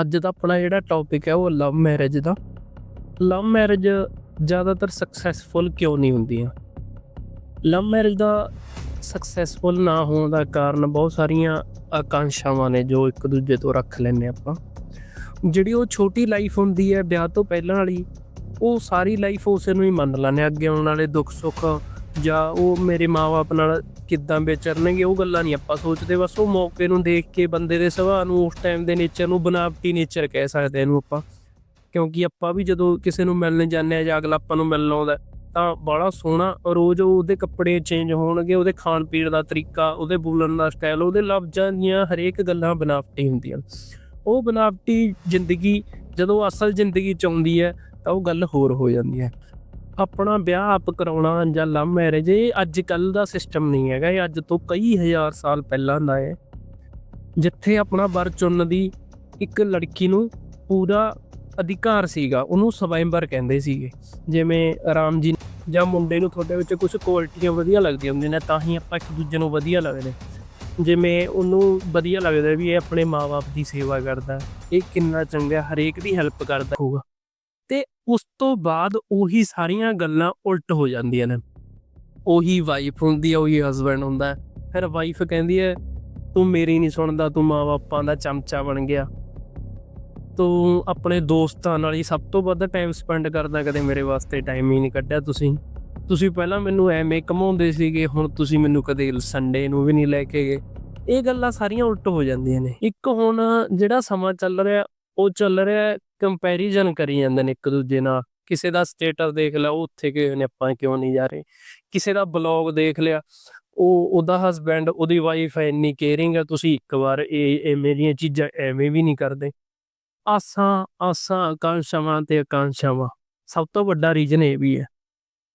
ਅੱਜ ਦਾ ਆਪਣਾ ਜਿਹੜਾ ਟੌਪਿਕ ਹੈ ਉਹ ਲਵ ਮੈਰਿਜ ਦਾ ਲਵ ਮੈਰਿਜ ਜ਼ਿਆਦਾਤਰ ਸਕਸੈਸਫੁਲ ਕਿਉਂ ਨਹੀਂ ਹੁੰਦੀਆਂ ਲਵ ਮੈਰਿਜ ਦਾ ਸਕਸੈਸਫੁਲ ਨਾ ਹੋਣ ਦਾ ਕਾਰਨ ਬਹੁਤ ਸਾਰੀਆਂ ਆਕਾਂਸ਼ਾਵਾਂ ਨੇ ਜੋ ਇੱਕ ਦੂਜੇ ਤੋਂ ਰੱਖ ਲੈਂਦੇ ਆਪਾਂ ਜਿਹੜੀ ਉਹ ਛੋਟੀ ਲਾਈਫ ਹੁੰਦੀ ਹੈ ਵਿਆਹ ਤੋਂ ਪਹਿਲਾਂ ਵਾਲੀ, ਉਹ ਸਾਰੀ ਲਾਈਫ ਉਸੇ ਨੂੰ ਹੀ ਮੰਨ ਲੈਂਦੇ ਹਾਂ। ਅੱਗੇ ਆਉਣ ਵਾਲੇ ਦੁੱਖ ਸੁੱਖ ਜਾਂ ਉਹ ਮੇਰੇ ਮਾਪੇ ਨਾਲ ਕਿੱਦਾਂ ਵਿਚਰਨਗੇ, ਉਹ ਗੱਲਾਂ ਨਹੀਂ ਆਪਾਂ ਸੋਚਦੇ। ਬਸ ਉਹ ਮੌਕੇ ਨੂੰ ਦੇਖ ਕੇ ਬੰਦੇ ਦੇ ਸੁਭਾਅ ਨੂੰ, ਉਸ ਟਾਈਮ ਦੇ ਨੇਚਰ ਨੂੰ ਬਨਾਵਟੀ ਨੇਚਰ ਕਹਿ ਸਕਦੇ ਇਹਨੂੰ ਆਪਾਂ। ਕਿਉਂਕਿ ਆਪਾਂ ਵੀ ਜਦੋਂ ਕਿਸੇ ਨੂੰ ਮਿਲਣ ਜਾਂਦੇ ਆ ਜਾਂ ਅਗਲਾ ਆਪਾਂ ਨੂੰ ਮਿਲਣ ਆਉਂਦਾ ਤਾਂ ਬੜਾ ਸੋਹਣਾ ਰੋਜ਼ ਉਹਦੇ ਕੱਪੜੇ ਚੇਂਜ ਹੋਣਗੇ, ਉਹਦੇ ਖਾਣ ਪੀਣ ਦਾ ਤਰੀਕਾ, ਉਹਦੇ ਬੋਲਣ ਦਾ ਸਟਾਈਲ ਉਹਦੇ ਲਫ਼ਜ਼ਾਂ ਦੀਆਂ ਹਰੇਕ ਗੱਲਾਂ ਬਨਾਵਟੀ ਹੁੰਦੀਆਂ ਉਹ ਬਨਾਵਟੀ ਜ਼ਿੰਦਗੀ ਜਦੋਂ ਅਸਲ ਜ਼ਿੰਦਗੀ ਚ ਆਉਂਦੀ ਹੈ, ਤਾਂ ਉਹ ਗੱਲ ਹੋਰ ਹੋ ਜਾਂਦੀ ਹੈ। ਆਪਣਾ ਵਿਆਹ ਆਪ ਕਰਾਉਣਾ ਜਾਂ ਲਵ ਮੈਰਿਜ ਇਹ ਅੱਜ ਕੱਲ ਦਾ ਸਿਸਟਮ ਨਹੀਂ ਹੈਗਾ, ਇਹ ਅੱਜ ਤੋਂ ਕਈ ਹਜ਼ਾਰ ਸਾਲ ਪਹਿਲਾਂ ਦਾ ਹੈ। ਜਿੱਥੇ ਆਪਣਾ ਵਰ ਚੁਣਨ ਦੀ ਇੱਕ ਲੜਕੀ ਨੂੰ ਪੂਰਾ ਅਧਿਕਾਰ ਸੀਗਾ, ਉਹਨੂੰ ਸਵੈਂਬਰ ਕਹਿੰਦੇ ਸੀਗੇ। ਜਿਵੇਂ ਰਾਮ ਜੀ ਜਾਂ ਮੁੰਡੇ ਨੂੰ ਤੁਹਾਡੇ ਵਿੱਚ ਕੁਝ ਕੁਆਲਿਟੀਆਂ ਵਧੀਆ ਲੱਗਦੀਆਂ ਹੁੰਦੀਆਂ ਨੇ, ਤਾਂ ਹੀ ਆਪਾਂ ਇੱਕ ਦੂਜੇ ਨੂੰ ਵਧੀਆ ਲੱਗਦੇ ਜਿਵੇਂ ਉਹਨੂੰ ਵਧੀਆ ਲੱਗਦਾ ਵੀ ਇਹ ਆਪਣੇ ਮਾਪੇ ਦੀ ਸੇਵਾ ਕਰਦਾ, ਇਹ ਕਿੰਨਾ ਚੰਗਾ ਹਰੇਕ ਦੀ ਹੈਲਪ ਕਰਦਾ ਹੋਊਗਾ। ਤੇ ਉਸ ਤੋਂ ਬਾਅਦ ਉਹੀ ਸਾਰੀਆਂ ਗੱਲਾਂ ਉਲਟ ਹੋ ਜਾਂਦੀਆਂ ਨੇ। ਉਹੀ ਵਾਈਫ ਹੁੰਦੀ ਹੈ ਉਹੀ ਹਸਬੰਡ ਹੁੰਦਾ ਫਿਰ ਵਾਈਫ ਕਹਿੰਦੀ ਹੈ, ਤੂੰ ਮੇਰੀ ਨਹੀਂ ਸੁਣਦਾ, ਤੂੰ ਮਾਪਿਆਂ ਦਾ ਚਮਚਾ ਬਣ ਗਿਆ। ਤੂੰ ਆਪਣੇ ਦੋਸਤਾਂ ਨਾਲ ਹੀ ਸਭ ਤੋਂ ਵੱਧ ਟਾਈਮ ਸਪੈਂਡ ਕਰਦਾ, ਕਦੇ ਮੇਰੇ ਵਾਸਤੇ ਟਾਈਮ ਹੀ ਨਹੀਂ ਕੱਢਿਆ ਤੁਸੀਂ। ਤੁਸੀਂ ਪਹਿਲਾਂ ਮੈਨੂੰ ਐਵੇਂ ਕਮਾਉਂਦੇ ਸੀਗੇ, ਹੁਣ ਤੁਸੀਂ ਮੈਨੂੰ ਕਦੇ ਸੰਡੇ ਨੂੰ ਵੀ ਨਹੀਂ ਲੈ ਕੇ ਗਏ। ਇਹ ਗੱਲਾਂ ਸਾਰੀਆਂ ਉਲਟ ਹੋ ਜਾਂਦੀਆਂ ਨੇ। ਇੱਕ ਹੁਣ ਜਿਹੜਾ ਸਮਾਂ ਚੱਲ ਰਿਹਾ, ਉਹ ਚੱਲ ਰਿਹਾ ਕੰਪੈਰੀਜ਼ਨ ਕਰੀ ਜਾਂਦੇ ਨੇ ਇੱਕ ਦੂਜੇ ਨਾਲ। ਕਿਸੇ ਦਾ ਸਟੇਟਸ ਦੇਖ ਲਿਆ, ਉਹ ਉੱਥੇ ਗਏ ਨੇ, ਆਪਾਂ ਕਿਉਂ ਨਹੀਂ ਜਾ ਰਹੇ? ਕਿਸੇ ਦਾ ਬਲੌਗ ਦੇਖ ਲਿਆ, ਉਹ, ਉਹਦਾ ਹਸਬੈਂਡ ਉਹਦੀ ਵਾਈਫ ਇੰਨੀ ਕੇਅਰਿੰਗ ਹੈ, ਤੁਸੀਂ ਇੱਕ ਵਾਰ ਇਹ, ਐਵੇਂ ਦੀਆਂ ਚੀਜ਼ਾਂ ਐਵੇਂ ਵੀ ਨਹੀਂ ਕਰਦੇ। ਆਸਾਂ ਆਸਾਂ, ਆਕਾਂਸ਼ਾਵਾਂ ਤੇ ਆਕਾਂਸ਼ਾਵਾਂ। ਸਭ ਤੋਂ ਵੱਡਾ ਰੀਜਨ ਇਹ ਵੀ ਹੈ।